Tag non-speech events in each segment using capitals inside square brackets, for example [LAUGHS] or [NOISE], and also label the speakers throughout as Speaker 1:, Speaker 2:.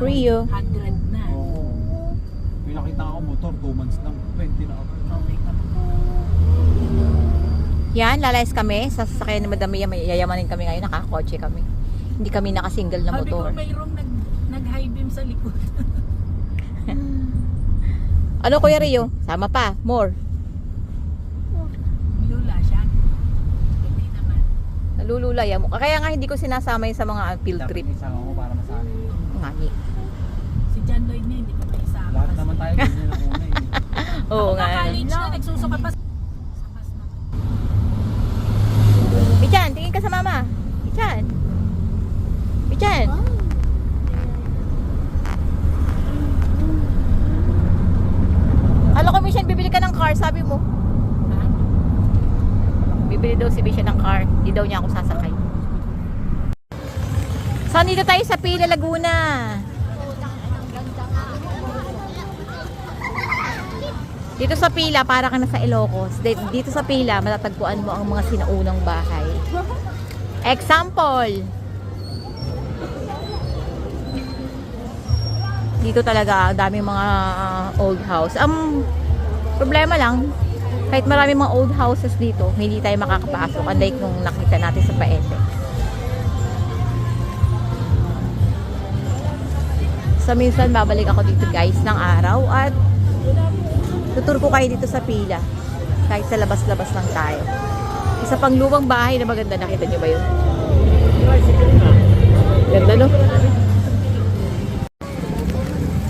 Speaker 1: Rio.
Speaker 2: 100 na.
Speaker 3: Oo. May nakita ako motor, 2 months lang. 20 na ako.
Speaker 1: Yan, lalayas kami. Sa sasakyan ni Madam Mia, may yayamanin kami ngayon. Nakakotse kami. Hindi kami nakasingle na
Speaker 2: Sabi ko
Speaker 1: motor.
Speaker 2: mayroong nag, nag-high beam sa likod. [LAUGHS]
Speaker 1: Ano Kuya Rio? Sama pa. More.
Speaker 2: Lula siya. Hindi naman.
Speaker 1: Nalulula yan mo. Kaya nga hindi ko sinasama yun sa mga field trip.
Speaker 3: Dapat isama mo para masanay.
Speaker 1: Ngani.
Speaker 2: John Lloyd niya, hindi ko may isama.
Speaker 3: Lahat naman tayo ganyan ang una eh. [LAUGHS]
Speaker 1: Oo
Speaker 2: Ako
Speaker 1: nga.
Speaker 2: college na, nagsusuka pa. Sa.
Speaker 1: Bichan, tingin ka sa mama. Bichan. Bichan. Alam ko, Bichan, bibili ka ng car, sabi mo.
Speaker 2: Ha?
Speaker 1: Bibili daw si Bichan ng car. Hindi daw niya ako sasakay. So, dito tayo sa Pila, Laguna. Dito sa Pila, para ka na sa Ilocos. Di- Dito sa Pila, matatagpuan mo ang mga sinaunang bahay. [LAUGHS] Example. Dito talaga, ang daming mga ah, old house. Ang problema lang, kahit maraming mga old houses dito, hindi tayo makakapasok. Unlike nung nakita natin sa Paete. So, minsan babalik ako dito guys ng araw at tutur ko kayo dito sa pila. Kahit sa labas-labas lang tayo. Isa pang lumang bahay na maganda. Nakita niyo ba yun? Ganda no?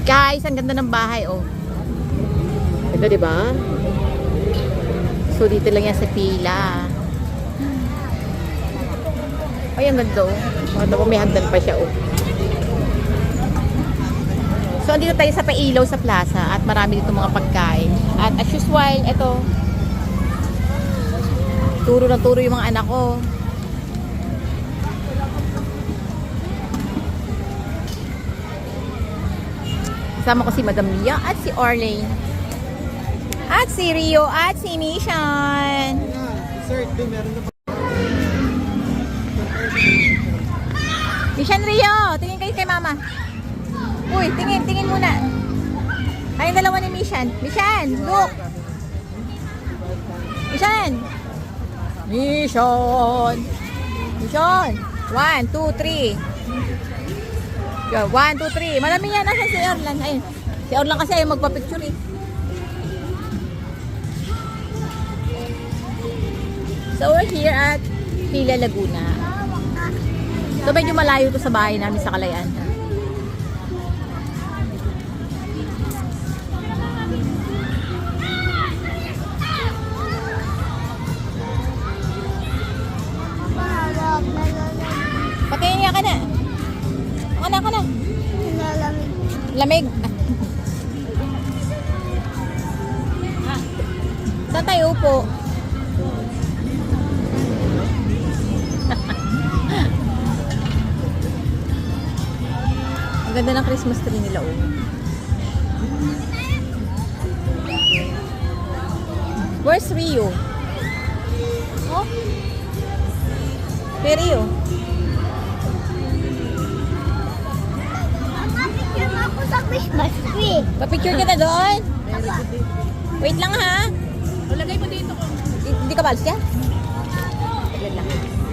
Speaker 1: Guys, ang ganda ng bahay oh. Ganda di ba? So dito lang yan sa pila. Ay, ang ganda oh. Maganda po may hagdan pa siya oh. So, andito tayo sa Pailaw sa plaza at marami dito mga pagkain. At as usual, ito, turo na turo yung mga anak ko. Kasama ko si Madam Mia at si Orlane. At si Rio at si Nishan.
Speaker 3: Sir, meron na
Speaker 1: Nishan Rio, tingin kayo kay mama. Uy, tingin, tingin muna. Kayong dalawa ni Mishan. Mishan, look. Mishan. Mission. Mission. One, two, three. Yo, one, two, three. Marami yan. Nasa si Orlan. Ayun. Si Orlan kasi ayaw magpa-picture eh. So we're here at Pila Laguna. So medyo malayo to sa bahay namin sa Kalayaan. Lamig. Saan tayo upo? Ang ganda ng Christmas tree nila oh. Where's Rio? Oh? Kay Rio? Pa-picture ka na doon? Wait lang ha.
Speaker 2: O, lagay mo dito ko.
Speaker 1: Di- Hindi ka balis ka? Saglit lang.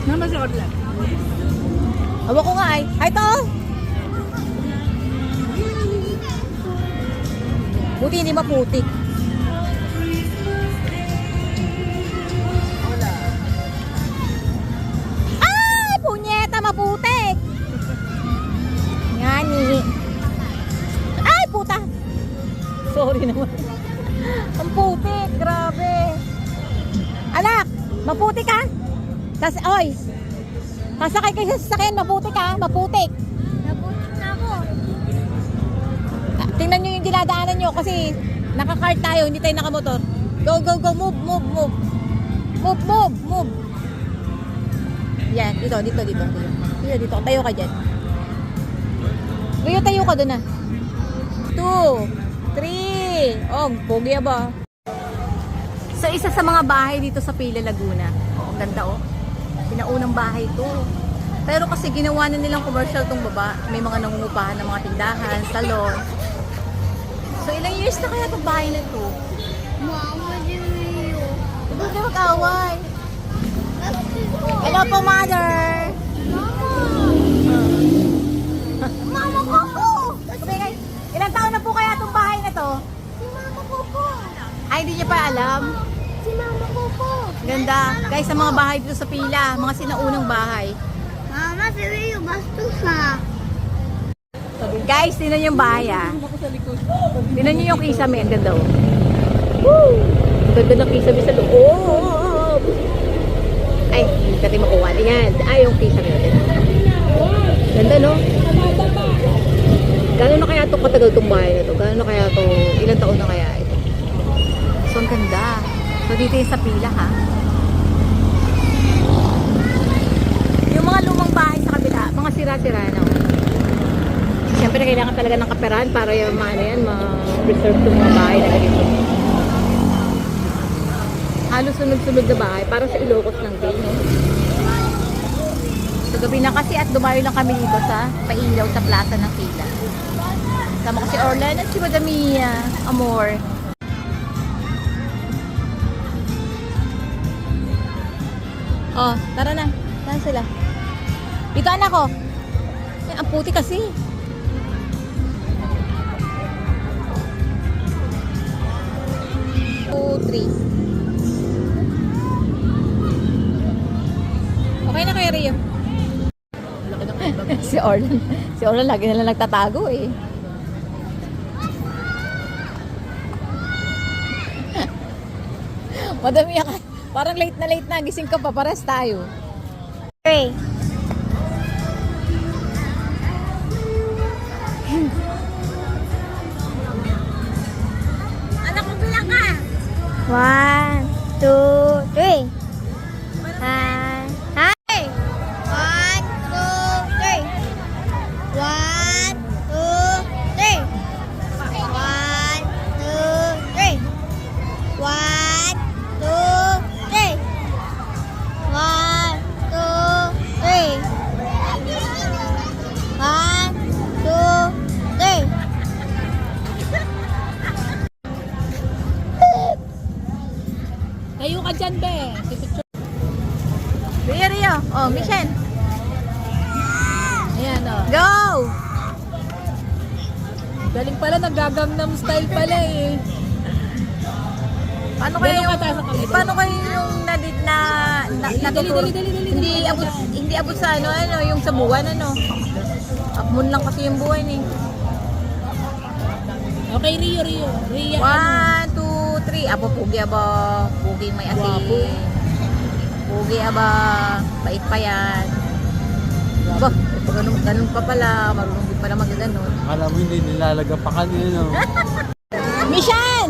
Speaker 2: Naman sa Orlan.
Speaker 1: Hawa ko nga ay. Ay to! Buti hindi maputik. Ay! Punyeta, maputik! Sorry naman. Ang putik, grabe. Anak, maputik ka? Tas, oy, Kasakay kayo sa sasakyan, maputik ha, maputik.
Speaker 4: Nabutit na ako.
Speaker 1: Ah, Tingnan nyo yung dinadaanan nyo kasi naka-cart tayo, hindi tayo nakamotor. Go, go, go, move, move, move. Move, move, move. Yan, dito, dito, dito. Dito, dito, dito. tayo ka dyan. Leo, tayo ka doon na. Two, three. Oh, pogi ba? So, isa sa mga bahay dito sa Pila, Laguna. Oh, ganda oh. Pinaunang bahay to. Pero kasi ginawa na nilang commercial tong baba. May mga nangungupahan ng mga tindahan, salon. So ilang years na kaya itong bahay na to?
Speaker 4: Mama, Jimmy.
Speaker 1: Huwag ka mag-away. Hello po, mother!
Speaker 4: Mama ko po!
Speaker 1: Ilang taon na po kaya itong bahay na to?
Speaker 4: Si mama ko po!
Speaker 1: Ay, hindi niya pa alam.
Speaker 4: Si mama ko po!
Speaker 1: Ganda. Guys, sa mga bahay dito sa pila, mga sinaunang bahay.
Speaker 4: Mama, si Rio, bastos ha!
Speaker 1: Guys, tinan yung bahay ah. Tinan nyo yung kisame. Ang ganda oh. Woo! Ganda ng kisame sa loob. Ay, hindi natin makuha. Yan. Ay, yung kisame natin. Ganda no? Gano'n na kaya itong katagal itong bahay na to? Gano'n na kaya ito? Ilang taon na kaya ang ganda. So, dito yung sa pila ha. Yung mga lumang bahay sa kabila, mga sira-sira na. Siyempre, kailangan talaga ng kaperahan para yung mga ano yan, ma-preserve yung mga bahay na ganito. Halos sunod-sunod na bahay, parang sa Ilocos ng Gay, no? Sa gabi na kasi at dumayo lang kami dito sa pailaw sa plaza ng Pila. Sama ko si Orlan at si Madam Mia, Amor. Oh, tara na. Saan sila? Dito anak ko. Eh, ang puti kasi. Two, three. Okay na kaya Rio? [LAUGHS] si Orlan. Si Orlan lagi na lang nagtatago eh. [LAUGHS] Madami ka. Parang late na late na. Gising ka pa. Pares tayo.
Speaker 4: Three.
Speaker 1: Anak ko bilang ka.
Speaker 4: One, two, three.
Speaker 2: Dyan, be.
Speaker 1: Rio, Rio. Oh, mission.
Speaker 2: Ayan, oh.
Speaker 1: Go!
Speaker 2: Galing pala, nagagangnam style pala eh.
Speaker 1: Paano kayo yung, paano kayo yung nadit na, na
Speaker 2: Dali,
Speaker 1: natuturo?
Speaker 2: dali, dali, dali,
Speaker 1: Hindi abot, hindi abot sa ano, ano, yung sa buwan, ano. Akmon lang kasi yung buwan eh.
Speaker 2: Okay, Rio, Rio. Rio, ano?
Speaker 1: Three. Abo, pugi aba. Pugi may asin.
Speaker 2: Guwapo.
Speaker 1: Pugi aba. Bait pa yan. Aba, ganun, ganun pa pala. Marunong din pala magaganon.
Speaker 3: Akala mo hindi nilalagapakan yun, no? [LAUGHS]
Speaker 1: Mission!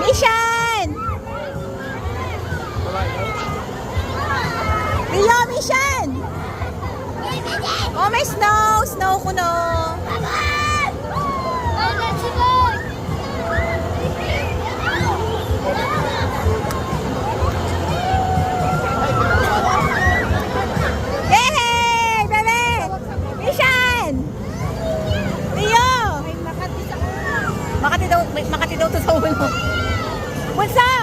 Speaker 1: Mission! Rio, mission! Oh, may snow! Snow ko no! Yay! Makati daw, to sa ulo. Rio,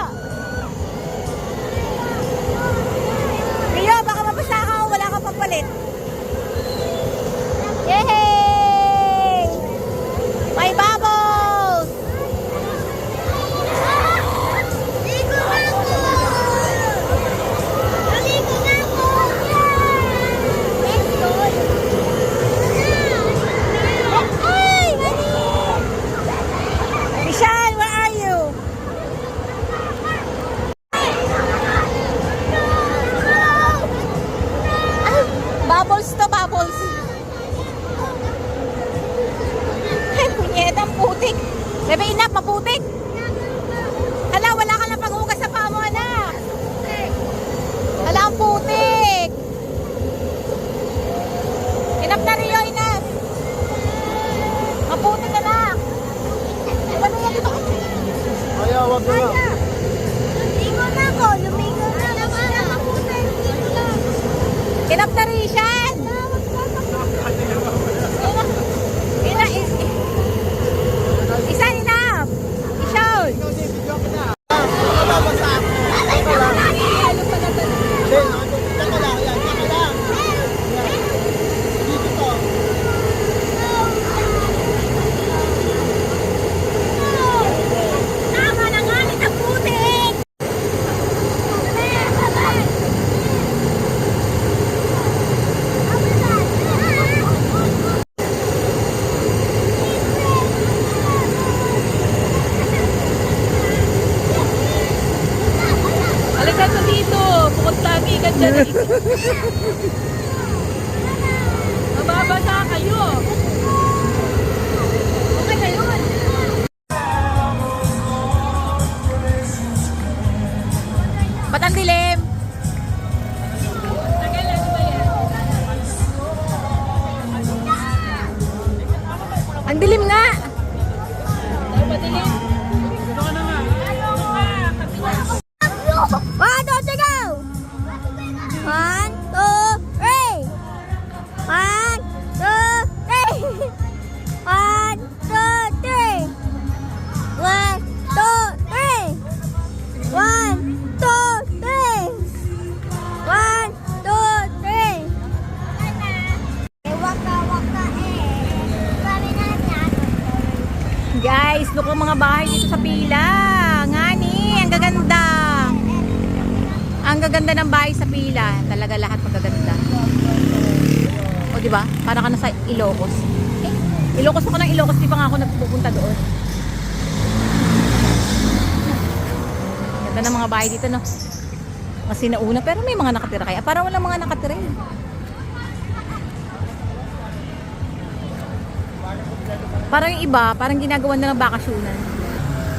Speaker 2: Mababasa kayo. Okay na yun.
Speaker 1: Dilim? Nagpupunta doon. Ganda ng mga bahay dito, no? Kasi nauna, pero may mga nakatira kaya. Parang walang mga nakatira eh. Parang yung iba, parang ginagawa na ng bakasyonan.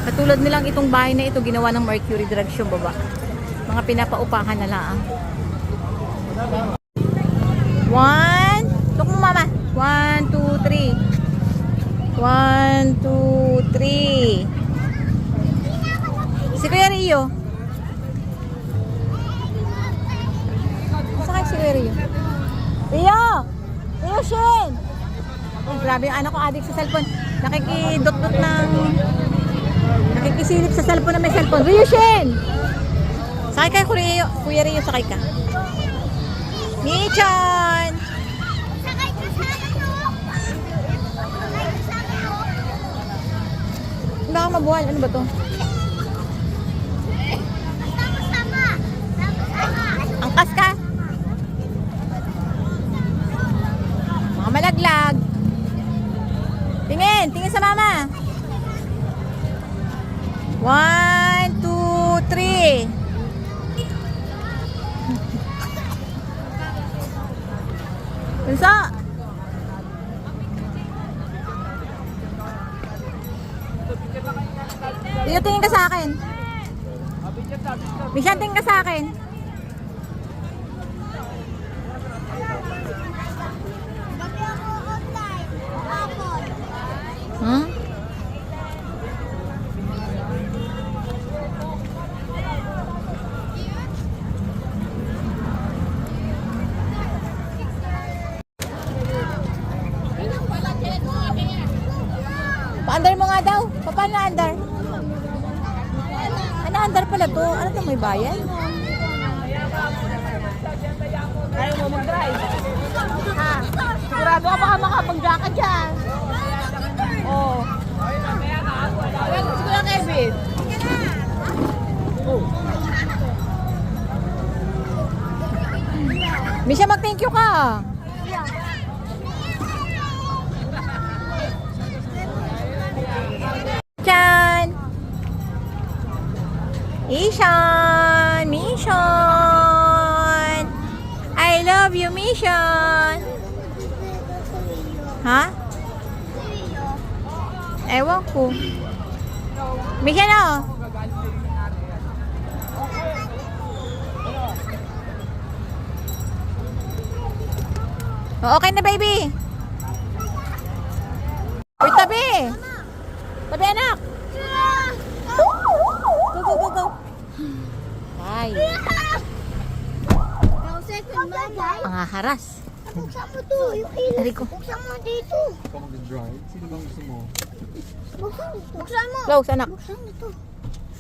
Speaker 1: Katulad nilang itong bahay na ito, ginawa ng Mercury Drugs yung baba. Mga pinapaupahan na lang. One, look mo mama. One, two, three. One, two, three. Si Kuya Rio. Saan si Kuya Rio? Rio! Rio Shin! Oh, grabe yung anak ko addict sa cellphone. Nakikidot-dot ng... Nakikisilip sa cellphone na may cellphone. Ryushin! Sakay kayo, Kuya, Kuya Rio, sakay ka. Michan! Mabuhal. Ano ba to?
Speaker 4: Sama-sama. Sama-sama.
Speaker 1: Angkas ka? Mga malaglag. Tingin, tingin sa mama. One, two, three. Bunso. Dito tingin ka sa akin. Mishan, tingin ka sa akin. Hmm? Pa-under mo nga daw. Pa- Paano under? Ano pala to? Ano to may bayan?
Speaker 2: Ayaw mo mag-drive.
Speaker 1: Ha? Sigurado ka baka makapag ka dyan. Oo.
Speaker 2: Ayan, siguro Kevin.
Speaker 1: Misha, mag-thank you ka. Ishan! Mission! I love you, Mission! Ha? Ewan ko. Mission, oh! Oh, okay na, baby. Uy, tabi. Tabi, anak. Go, go, go, go. Ay, ang haras.
Speaker 4: Buksan mo to. Yung
Speaker 1: ko.
Speaker 4: Buksan mo dito.
Speaker 3: Gusto mo?
Speaker 4: Buksan. Buksan mo.
Speaker 1: Close, anak.
Speaker 4: Buksan mo to.